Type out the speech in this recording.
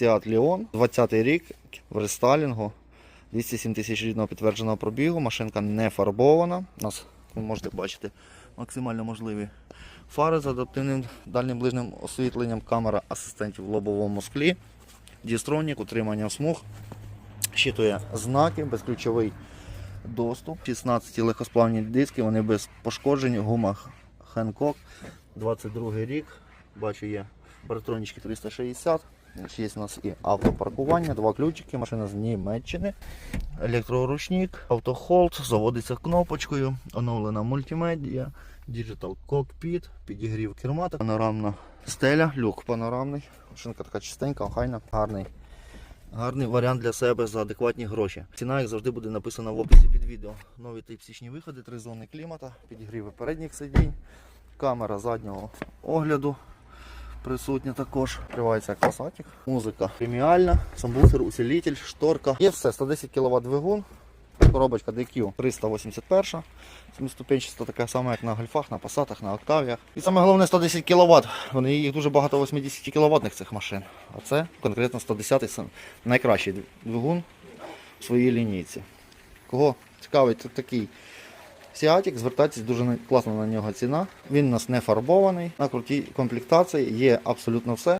Seat Leon, 20 рік, в рестайлінгу, 207 тисяч рідного підтвердженого пробігу, машинка не фарбована. У нас, ви можете бачити, максимально можливі фари з адаптивним дальнім ближнім освітленням, камера асистентів в лобовому склі, дістронік, утримання смуг, щитує знаки, безключовий доступ, 16 легкосплавні диски, вони без пошкоджень, гума Hancock, 22 рік, бачу є паратронічки 360. Є у нас і автопаркування, два ключики, машина з Німеччини, електроручник, автохолд, заводиться кнопочкою, оновлена мультимедіа, Digital Cockpit, підігрів керма, панорамна стеля, люк панорамний. Машинка така чистенька, охайна, гарний. Гарний варіант для себе за адекватні гроші. Ціна, як завжди, буде написана в описі під відео. Нові типсічні виходи, три зони клімата, підігріви передніх сидінь, камера заднього огляду присутня також. Відкривається касатик. Музика преміальна, самбуфер, усилитель, шторка. Є все, 110 кВт двигун. Коробочка DQ 381. Семиступенчаста така сама, як на гольфах, на пасатах, на октавіях. І саме головне 110 кВт. Вони їх дуже багато 80 кВт цих машин. А це конкретно 110 сам- найкращий двигун в своїй лінійці. Кого цікавить такий Сіатік, звертайтесь дуже на- класна на нього ціна. Він у нас не фарбований. На крутій комплектації є абсолютно все.